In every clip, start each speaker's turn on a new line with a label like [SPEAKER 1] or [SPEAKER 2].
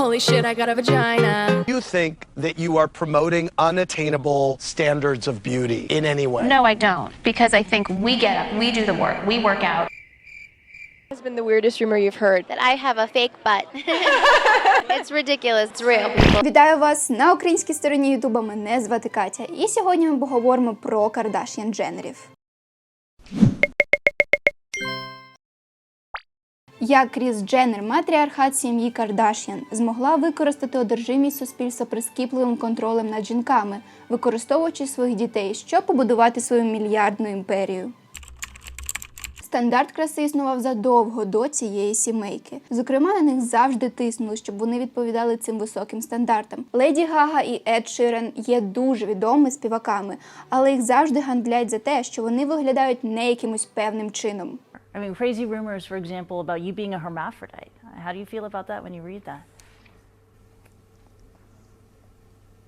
[SPEAKER 1] Holy shit, I got a vagina.
[SPEAKER 2] You think that you are promoting unattainable standards of beauty in any way?
[SPEAKER 3] No, I don't, because I think we get up, we do the work, we work out.
[SPEAKER 4] has been the weirdest rumor you've heard?
[SPEAKER 5] that I have a fake butt. it's ridiculous. It's real.
[SPEAKER 6] Вітаю вас на українській стороні Ютуба. Мене звати Катя. І сьогодні ми поговоримо про Кардаш'ян Дженнерів. Як Кріс Дженнер, матріархат сім'ї Кардаш'ян, змогла використати одержимість суспільства прискіпливим контролем над жінками, використовуючи своїх дітей, щоб побудувати свою мільярдну імперію. Стандарт краси існував задовго до цієї сімейки. Зокрема, на них завжди тиснули, щоб вони відповідали цим високим стандартам. Леді Гага і Ед Ширен є дуже відомими співаками, але їх завжди гандлять за те, що вони виглядають не якимось певним чином.
[SPEAKER 7] I mean, crazy rumors, for example, about you being a hermaphrodite. How do you feel about that when you read that?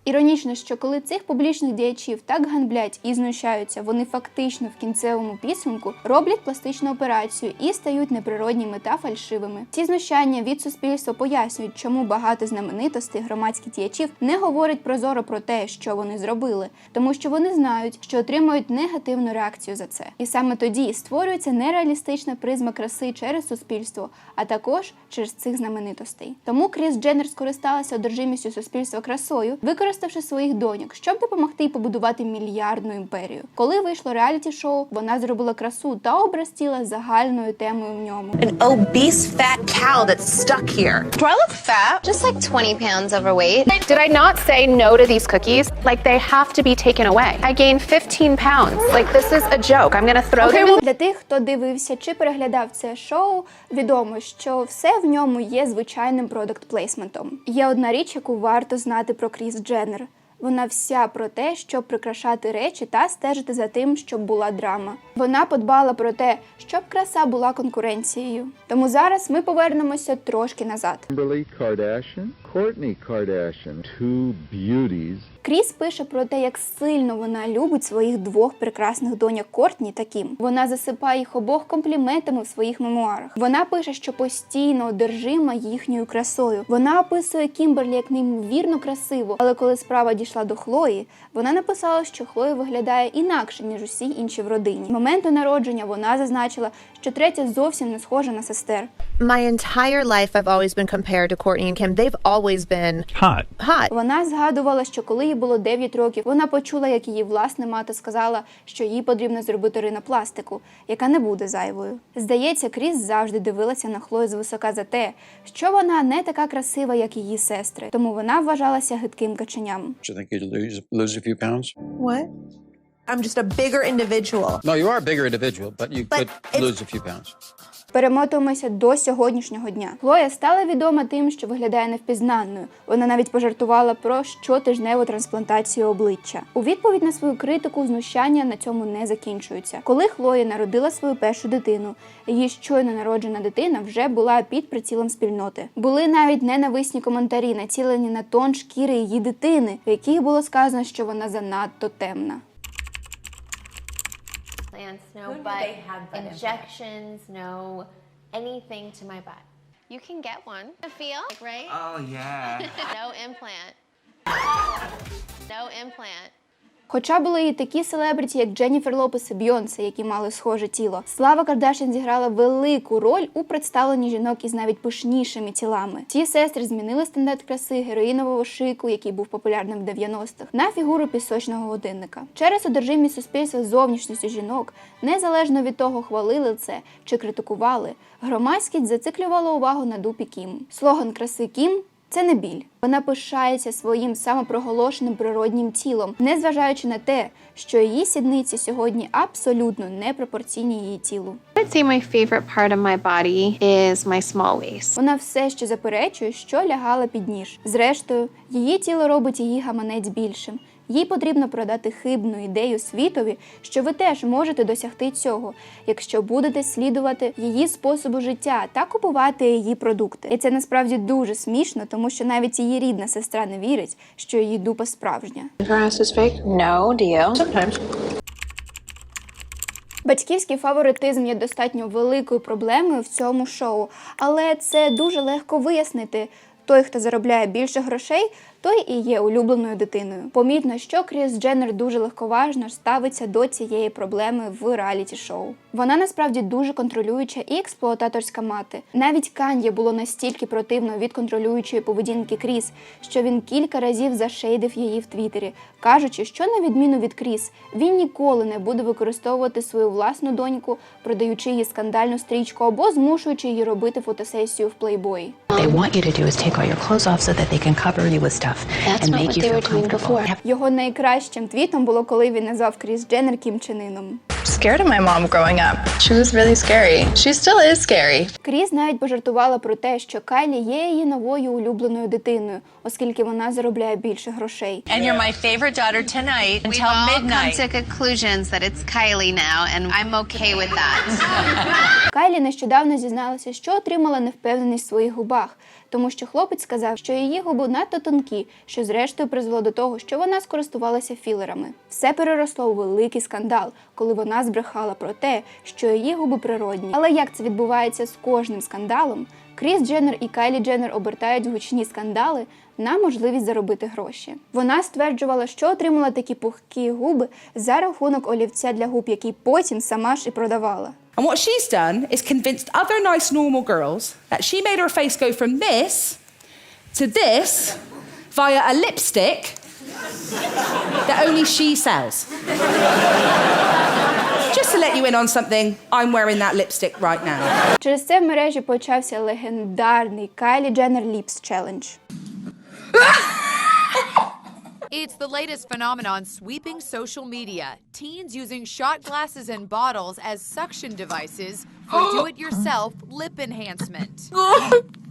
[SPEAKER 6] Іронічно, що коли цих публічних діячів так ганблять і знущаються, вони фактично в кінцевому підсумку роблять пластичну операцію і стають неприродніми та фальшивими. Ці знущання від суспільства пояснюють, чому багато знаменитостей громадських діячів не говорять прозоро про те, що вони зробили, тому що вони знають, що отримують негативну реакцію за це. І саме тоді створюється нереалістична призма краси через суспільство, а також через цих знаменитостей. Тому Кріс Дженнер скористалася одержимістю суспільства красою, використавши своїх доньок, щоб допомогти їй побудувати мільярдну імперію. Коли вийшло реаліті-шоу, вона зробила красу та образ тіла загальною темою в ньому.
[SPEAKER 8] an obese fat cow that's stuck here.
[SPEAKER 5] Do I look fat? Just like 20 pounds overweight.
[SPEAKER 3] Did I not say no to these cookies? Like they have to be taken away. I gained 15 pounds. Like this is a joke. I'm gonna throw them
[SPEAKER 6] Для тих, хто дивився чи переглядав це шоу, відомо, що все в ньому є звичайним продакт плейсментом. Є одна річ, яку варто знати про Кріс Дженнер. Вона вся про те, щоб прикрашати речі та стежити за тим, щоб була драма. Вона подбала про те, щоб краса була конкуренцією. Тому зараз ми повернемося трошки назад.
[SPEAKER 9] Kimberly Kardashian, Courtney Kardashian, two beauties.
[SPEAKER 6] Кріс пише про те, як сильно вона любить своїх двох прекрасних доньок Кортні та Кім. Вона засипає їх обох компліментами в своїх мемуарах. Вона пише, що постійно одержима їхньою красою. Вона описує Кімберлі як неймовірно красиву, але коли справа дійшла до Хлої, вона написала, що Хлоя виглядає інакше ніж усі інші в родині. Моменту народження вона зазначила, що третя зовсім не схожа на сестер.
[SPEAKER 8] My entire life, I've always been compared to Courtney and Kim. They've always been
[SPEAKER 9] Hot.
[SPEAKER 8] hot.
[SPEAKER 6] Вона згадувала, що коли їй було 9 років, вона почула, як її власна мати сказала, що їй потрібно зробити ринопластику, яка не буде зайвою. Здається, Кріс завжди дивилася на Хлою звисока за те, що вона не така красива, як її сестри, тому вона вважалася гидким каченям.
[SPEAKER 10] Do you think you'd lose lose a few pounds?
[SPEAKER 11] What? I'm just a bigger individual.
[SPEAKER 10] No, you are a bigger individual, but you
[SPEAKER 11] But
[SPEAKER 10] could
[SPEAKER 11] it's-
[SPEAKER 10] lose a few pounds.
[SPEAKER 6] Перемотуємося до сьогоднішнього дня. Хлоя стала відома тим, що виглядає невпізнанною. Вона навіть пожартувала про щотижневу трансплантацію обличчя. У відповідь на свою критику знущання на цьому не закінчуються. Коли Хлоя народила свою першу дитину, її щойно народжена дитина вже була під прицілом спільноти. Були навіть ненависні коментарі, націлені на тон шкіри її дитини, в яких було сказано, що вона занадто темна.
[SPEAKER 5] Plants, no butt injections, no anything to my butt. You can get one. Feel, right?
[SPEAKER 11] Oh, yeah.
[SPEAKER 5] No implant. No implant.
[SPEAKER 6] Хоча були і такі селебриті, як Дженніфер Лопес і Бйонсе, які мали схоже тіло. Слава Кардашян зіграла велику роль у представленні жінок із навіть пишнішими тілами. Ці сестри змінили стандарт краси героїнового шику, який був популярним в 90-х, на фігуру пісочного годинника. Через одержимість суспільства зовнішністю жінок, незалежно від того, хвалили це чи критикували, громадськість зациклювала увагу на дупі Кім. Слоган краси Кім це не біль. Вона пишається своїм самопроголошеним природнім тілом, незважаючи на те, що її сідниці сьогодні абсолютно непропорційні її тілу.
[SPEAKER 3] My favorite part of my body is my small waist.
[SPEAKER 6] Вона все ще заперечує, що лягала під ніж. Зрештою, її тіло робить її гаманець більшим. Їй потрібно продати хибну ідею світові, що ви теж можете досягти цього, якщо будете слідувати її способу життя та купувати її продукти. І це насправді дуже смішно, тому що навіть її рідна сестра не вірить, що її дупа справжня.
[SPEAKER 5] No, do you?
[SPEAKER 11] Sometimes.
[SPEAKER 6] Батьківський фаворитизм є достатньо великою проблемою в цьому шоу, але це дуже легко вияснити. той, хто заробляє більше грошей, той і є улюбленою дитиною. Помітно, що Кріс Дженнер дуже легковажно ставиться до цієї проблеми в реаліті-шоу. Вона насправді дуже контролююча і експлуататорська мати. Навіть Кан'є було настільки противно від контролюючої поведінки Кріс, що він кілька разів зашейдив її в Твіттері, кажучи, що на відміну від Кріс, він ніколи не буде використовувати свою власну доньку, продаючи їй скандальну стрічку або змушуючи її робити фотосесію в Playboy.
[SPEAKER 1] They want you
[SPEAKER 5] That's
[SPEAKER 1] and
[SPEAKER 5] not
[SPEAKER 1] make
[SPEAKER 5] what
[SPEAKER 1] you
[SPEAKER 5] they
[SPEAKER 1] feel
[SPEAKER 5] were doing
[SPEAKER 1] comfortable.
[SPEAKER 5] before.
[SPEAKER 6] Його найкращим твітом було, коли він назвав Кріс Дженнер Кім Чен Іном.
[SPEAKER 1] Scared of my mom growing up. She was really scary. She still is scary.
[SPEAKER 6] Кріс навіть пожартувала про те, що Кайлі є її новою улюбленою дитиною, оскільки вона заробляє більше грошей.
[SPEAKER 12] And you're my favorite daughter tonight until midnight.
[SPEAKER 5] to conclusions that it's Kylie now, and I'm okay with that.
[SPEAKER 6] Кайлі нещодавно зізналася, що отримала невпевненість в своїх губах, тому що хлопець сказав, що її губи надто тонкі, що зрештою призвело до того, що вона скористувалася філерами. Все переросло у великий скандал, коли вона збрехала про те, що її губи природні. Але як це відбувається з кожним скандалом? Кріс Дженнер і Кайлі Дженнер обертають гучні скандали на можливість заробити гроші. Вона стверджувала, що отримала такі пухкі губи за рахунок олівця для губ, який потім сама ж і продавала.
[SPEAKER 13] And what she's done is convinced other nice, normal girls that she made her face go from this to this via a lipstick that only she sells. Just to let you in on something, I'm wearing that lipstick right now.
[SPEAKER 6] Через це в мережі почався легендарний Кайлі Дженнер Ліпс Челендж.
[SPEAKER 14] It's the latest phenomenon sweeping social media. Teens using shot glasses and bottles as suction devices for do it yourself lip enhancement.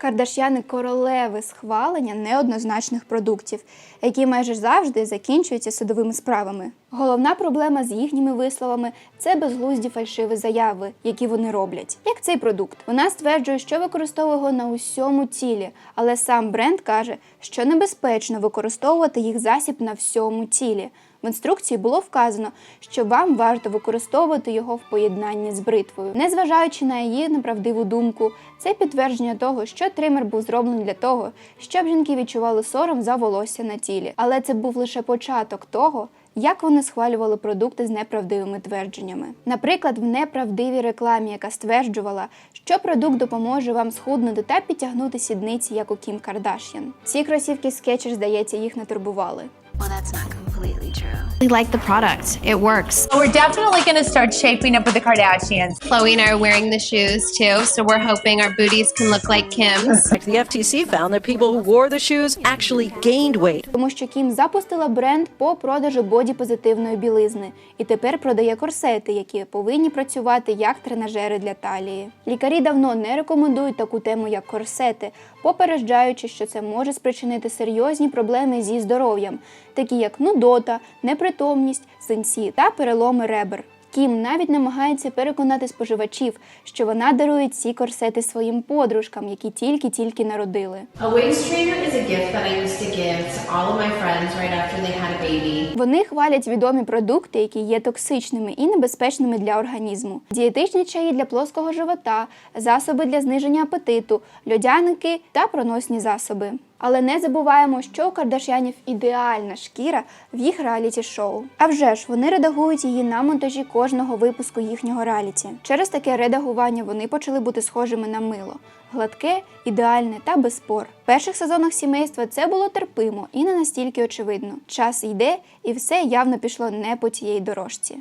[SPEAKER 6] Кардашяни королеви схвалення неоднозначних продуктів, які майже завжди закінчуються судовими справами. Головна проблема з їхніми висловами це безглузді фальшиві заяви, які вони роблять. Як цей продукт, вона стверджує, що використовує його на усьому тілі, але сам бренд каже, що небезпечно використовувати їх засіб на всьому тілі. В інструкції було вказано, що вам варто використовувати його в поєднанні з бритвою. Незважаючи на її неправдиву думку, це підтвердження того, що тример був зроблений для того, щоб жінки відчували сором за волосся на тілі. Але це був лише початок того. Як вони схвалювали продукти з неправдивими твердженнями? Наприклад, в неправдивій рекламі, яка стверджувала, що продукт допоможе вам схуднути та підтягнути сідниці, як у Кім Кардаш'ян. Ці кросівки Skechers, здається, їх не турбували.
[SPEAKER 5] Well, that's not completely true. We like the product. It works.
[SPEAKER 12] We're definitely going to start shaping up with the Kardashians.
[SPEAKER 5] Chloe and I are wearing the shoes too, so we're hoping our booties can look like Kim's.
[SPEAKER 15] The FTC found that people who wore the shoes actually gained weight.
[SPEAKER 6] Тому що Кім запустила бренд по продажу боді-позитивної білизни і тепер продає корсети, які повинні працювати як тренажери для талії. Лікарі давно не рекомендують таку тему, як корсети, попереджаючи, що це може спричинити серйозні проблеми зі здоров'ям, такі як нудота, непритомність, синці та переломи ребер. Кім навіть намагається переконати споживачів, що вона дарує ці корсети своїм подружкам, які тільки-тільки народили.
[SPEAKER 5] Right.
[SPEAKER 6] Вони хвалять відомі продукти, які є токсичними і небезпечними для організму: дієтичні чаї для плоского живота, засоби для зниження апетиту, льодяники та проносні засоби. Але не забуваємо, що у Кардашянів ідеальна шкіра в їх реаліті-шоу. А вже ж вони редагують її на монтажі кожного випуску їхнього реаліті. Через таке редагування вони почали бути схожими на мило. Гладке, ідеальне та без спор. В перших сезонах сімейства це було терпимо і не настільки очевидно. Час йде, і все явно пішло не по тієї дорожці.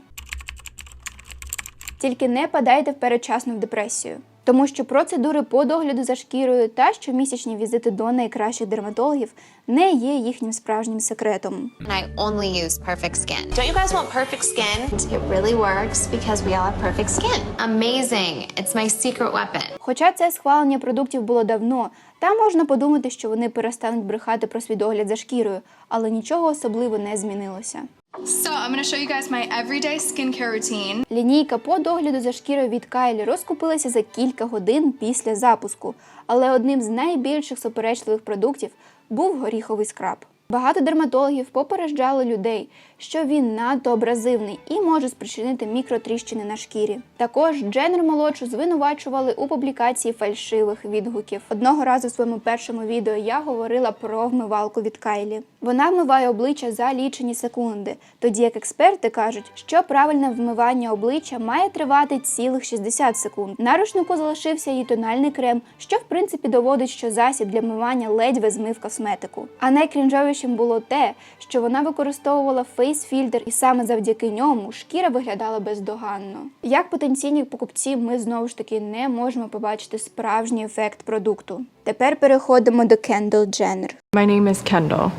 [SPEAKER 6] Тільки не падайте в передчасну в депресію. Тому що процедури по догляду за шкірою та щомісячні візити до найкращих дерматологів не є їхнім справжнім секретом.
[SPEAKER 5] I only use perfect skin. Don't you guys want perfect skin? It really works because we all have perfect skin. Amazing. It's my secret weapon.
[SPEAKER 6] Хоча це схвалення продуктів було давно, та можна подумати, що вони перестануть брехати про свій догляд за шкірою, але нічого особливо не змінилося.
[SPEAKER 16] So I'm gonna show you guys my everyday skincare routine.
[SPEAKER 6] Лінійка по догляду за шкірою від Кайлі розкупилася за кілька годин після запуску, але одним з найбільших суперечливих продуктів був горіховий скраб. Багато дерматологів попереджали людей, що він надто абразивний і може спричинити мікротріщини на шкірі. Також Дженнер молодшу звинувачували у публікації фальшивих відгуків. Одного разу в своєму першому відео я говорила про вмивалку від Кайлі. Вона вмиває обличчя за лічені секунди, тоді як експерти кажуть, що правильне вмивання обличчя має тривати цілих 60 секунд. На рушнику залишився її тональний крем, що в принципі доводить, що засіб для вмивання ледь змив косметику. А найкрінжовішим було те, що вона використовувала фейс-фільтр, і саме завдяки ньому шкіра виглядала бездоганно. Як потенційні покупці, ми знову ж таки не можемо побачити справжній ефект продукту. Тепер переходимо до Kendall Дженнер.
[SPEAKER 4] My name is Kendall.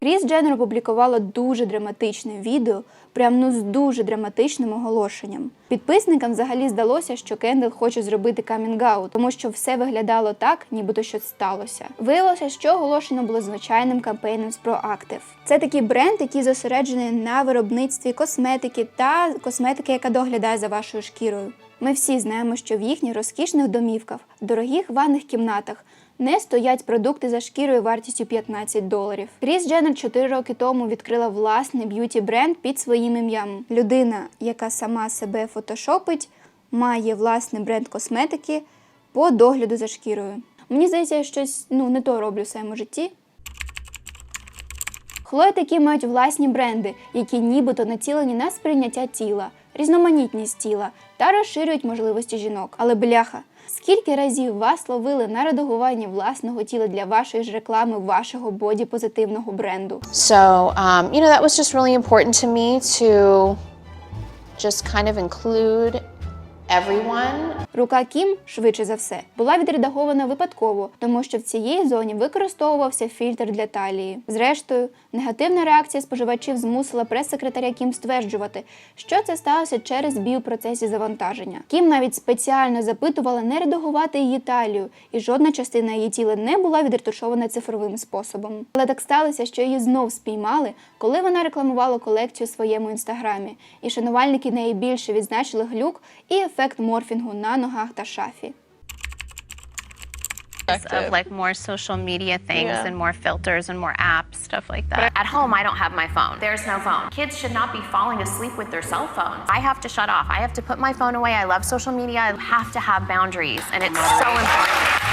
[SPEAKER 6] Кріс Дженнер опублікувала дуже драматичне відео, прям ну з дуже драматичним оголошенням. Підписникам взагалі здалося, що Кендал хоче зробити камінг-аут, тому що все виглядало так, нібито щось сталося. Виявилося, що оголошено було звичайним кампейном з ProActive. Це такий бренд, який зосереджений на виробництві косметики та косметики, яка доглядає за вашою шкірою. Ми всі знаємо, що в їхніх розкішних домівках, дорогих ванних кімнатах не стоять продукти за шкірою вартістю 15 доларів. Кріс Дженнер 4 роки тому відкрила власний б'юті бренд під своїм ім'ям. Людина, яка сама себе фотошопить, має власний бренд косметики по догляду за шкірою. Мені здається, я щось ну не то роблю в своєму житті. Хлої такі мають власні бренди, які нібито націлені на сприйняття тіла, різноманітність тіла та розширюють можливості жінок. Але бляха, скільки разів вас ловили на редагуванні власного тіла для вашої ж реклами вашого боді-позитивного бренду?
[SPEAKER 5] So, um, you know, that was just really important to me to just kind of include everyone.
[SPEAKER 6] Рука Кім, швидше за все, була відредагована випадково, тому що в цій зоні використовувався фільтр для талії. Зрештою, негативна реакція споживачів змусила прес-секретаря Кім стверджувати, що це сталося через бій у процесі завантаження. Кім навіть спеціально запитувала не редагувати її талію, і жодна частина її тіла не була відретушована цифровим способом. Але так сталося, що її знов спіймали, коли вона рекламувала колекцію в своєму інстаграмі, і шанувальники неї більше відзначили глюк і ефект морфінгу на ногах та шафі.
[SPEAKER 3] Of like more social media things
[SPEAKER 5] Yeah.
[SPEAKER 3] and more filters and more apps, stuff like that.
[SPEAKER 5] At home, I don't have my phone. There's no phone. Kids should not be falling asleep with their cell phones. I have to shut off. I have to put my phone away. I love social media. I have to have boundaries, and it's so important.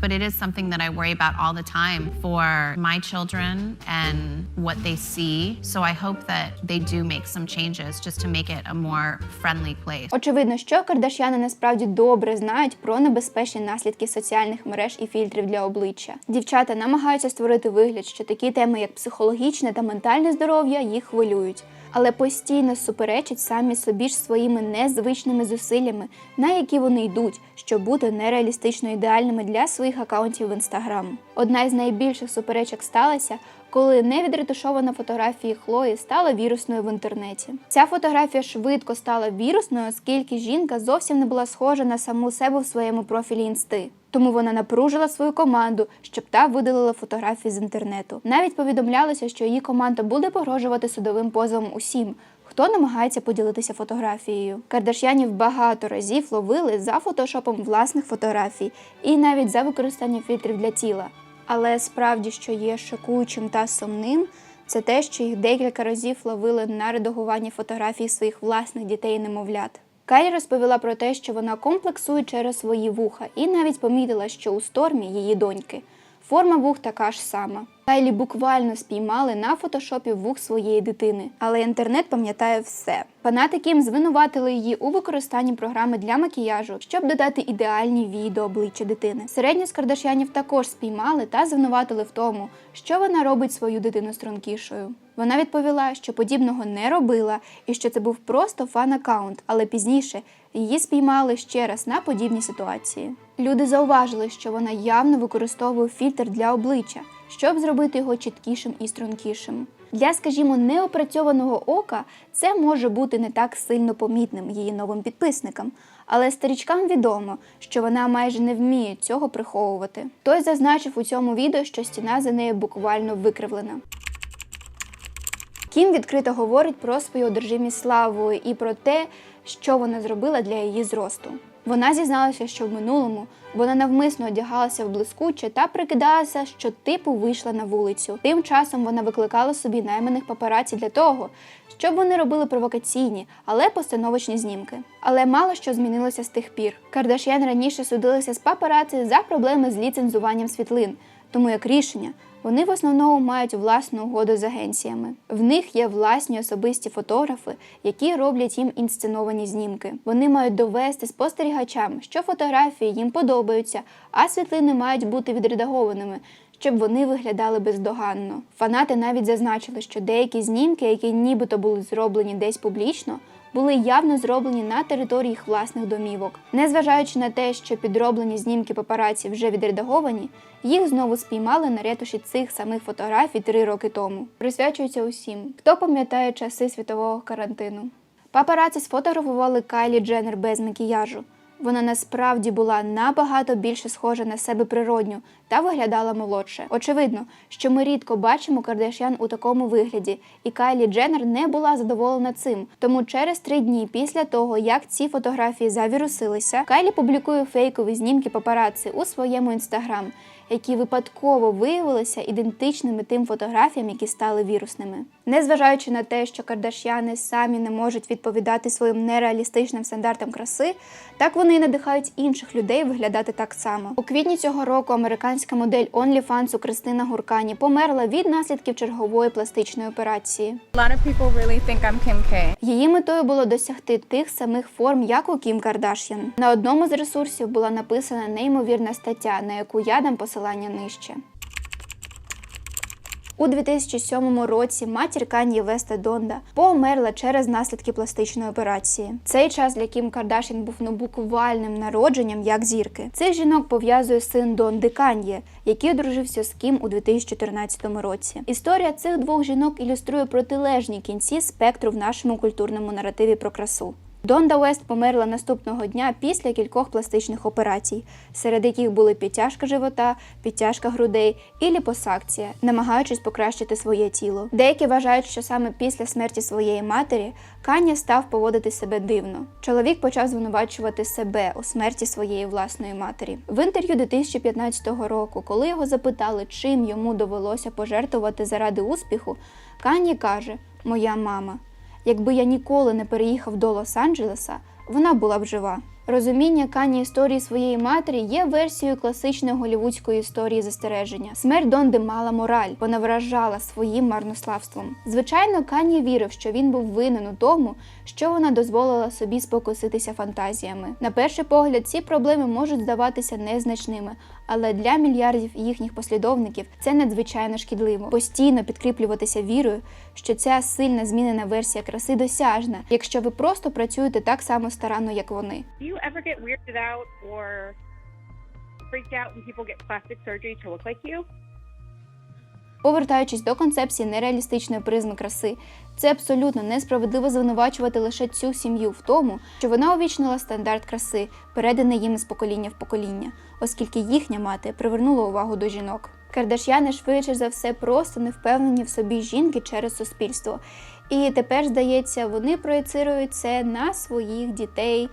[SPEAKER 3] But it is something that I worry about all the time for my children and what they see. So I hope that they do make some changes just to make it a more friendly place.
[SPEAKER 6] Очевидно, що кардашяни насправді добре знають про небезпечні наслідки соціальних мереж і фільтрів для обличчя. Дівчата намагаються створити вигляд, що такі теми, як психологічне та ментальне здоров'я, їх хвилюють. Але постійно суперечать самі собі ж своїми незвичними зусиллями, на які вони йдуть, щоб бути нереалістично ідеальними для своїх акаунтів в інстаграм. Одна із найбільших суперечок сталася, коли невідретушована фотографія Хлої стала вірусною в інтернеті. Ця фотографія швидко стала вірусною, оскільки жінка зовсім не була схожа на саму себе в своєму профілі інсти. Тому вона напружила свою команду, щоб та видалила фотографії з інтернету. Навіть повідомлялося, що її команда буде погрожувати судовим позовом усім, хто намагається поділитися фотографією. Кардаш'янів багато разів ловили за фотошопом власних фотографій і навіть за використання фільтрів для тіла. Але справді, що є шокуючим та сумним, це те, що їх декілька разів ловили на редагуванні фотографій своїх власних дітей і немовлят. Кайлі розповіла про те, що вона комплексує через свої вуха, і навіть помітила, що у стормі її доньки форма вух така ж сама. Кайлі буквально спіймали на фотошопі вух своєї дитини, але інтернет пам'ятає все. Фанати Кім звинуватили її у використанні програми для макіяжу, щоб додати ідеальні вії до обличчя дитини. Середню з Кардашянів також спіймали та звинуватили в тому, що вона робить свою дитину стрункішою. Вона відповіла, що подібного не робила і що це був просто фан-аккаунт, але пізніше її спіймали ще раз на подібні ситуації. Люди зауважили, що вона явно використовує фільтр для обличчя, щоб зробити його чіткішим і стрункішим. Для, скажімо, неопрацьованого ока це може бути не так сильно помітним її новим підписникам, але старічкам відомо, що вона майже не вміє цього приховувати. Той зазначив у цьому відео, що стіна за нею буквально викривлена. Кім відкрито говорить про свою одержимість славою і про те, що вона зробила для її зросту. Вона зізналася, що в минулому вона навмисно одягалася в блискуче та прикидалася, що типу вийшла на вулицю. Тим часом вона викликала собі найманих папараці для того, щоб вони робили провокаційні, але постановочні знімки. Але мало що змінилося з тих пір. Кардаш'ян раніше судилися з папараці за проблеми з ліцензуванням світлин, тому як рішення. Вони в основному мають власну угоду з агенціями. В них є власні особисті фотографи, які роблять їм інсценовані знімки. Вони мають довести спостерігачам, що фотографії їм подобаються, а світлини мають бути відредагованими, щоб вони виглядали бездоганно. Фанати навіть зазначили, що деякі знімки, які нібито були зроблені десь публічно, були явно зроблені на території їх власних домівок. Незважаючи на те, що підроблені знімки папараці вже відредаговані, їх знову спіймали на ретуші цих самих фотографій три роки тому. Присвячується усім, хто пам'ятає часи світового карантину. Папараці сфотографували Кайлі Дженнер без макіяжу. Вона насправді була набагато більше схожа на себе природню та виглядала молодше. Очевидно, що ми рідко бачимо Кардашян у такому вигляді, і Кайлі Дженнер не була задоволена цим. Тому через три дні після того, як ці фотографії завірусилися, Кайлі публікує фейкові знімки папараці у своєму інстаграм, які випадково виявилися ідентичними тим фотографіям, які стали вірусними. Незважаючи на те, що кардаш'яни самі не можуть відповідати своїм нереалістичним стандартам краси, так вони і надихають інших людей виглядати так само. У квітні цього року американська модель OnlyFans Кристина Гуркані померла від наслідків чергової пластичної операції.
[SPEAKER 17] Really think I'm Kim K.
[SPEAKER 6] Її метою було досягти тих самих форм, як у Кім Кардаш'ян. На одному з ресурсів була написана неймовірна стаття, на яку я дам посилання нижче. У 2007 році матір Кан'ї Веста Донда померла через наслідки пластичної операції. Цей час для Кім Кардашін був ну буквальним народженням як зірки. Цих жінок пов'язує син Донди Кан'є, який одружився з Кім у 2014 році. Історія цих двох жінок ілюструє протилежні кінці спектру в нашому культурному наративі про красу. Донда Уест померла наступного дня після кількох пластичних операцій, серед яких були підтяжка живота, підтяжка грудей і ліпосакція, намагаючись покращити своє тіло. Деякі вважають, що саме після смерті своєї матері Каня став поводити себе дивно. Чоловік почав звинувачувати себе у смерті своєї власної матері. В інтерв'ю 2015 року, коли його запитали, чим йому довелося пожертвувати заради успіху, Кані каже: Моя мама. Якби я ніколи не переїхав до Лос-Анджелеса, вона була б жива. Розуміння Кані історії своєї матері є версією класичної голівудської історії застереження. Смерть Донди мала мораль, вона вражала своїм марнославством. Звичайно, Кані вірив, що він був винен у тому, що вона дозволила собі спокуситися фантазіями. На перший погляд, ці проблеми можуть здаватися незначними, але для мільярдів їхніх послідовників це надзвичайно шкідливо. Постійно підкріплюватися вірою, що ця сильна змінена версія краси досяжна, якщо ви просто працюєте так само старанно, як вони.
[SPEAKER 18] Freaked out when people get plastic surgery to look like you?
[SPEAKER 6] Повертаючись до концепції нереалістичної призми краси, це абсолютно несправедливо звинувачувати лише цю сім'ю в тому, що вона увічнила стандарт краси, переданий їм з покоління в покоління, оскільки їхня мати привернула увагу до жінок. Кардаш'яни швидше за все просто не впевнені в собі жінки через суспільство. І тепер, здається, вони проєцирують це на своїх дітей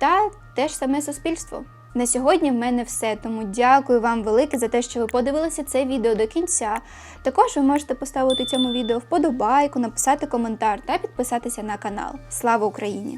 [SPEAKER 6] та те ж саме суспільство. На сьогодні в мене все, тому дякую вам велике за те, що ви подивилися це відео до кінця. Також ви можете поставити цьому відео вподобайку, написати коментар та підписатися на канал. Слава Україні!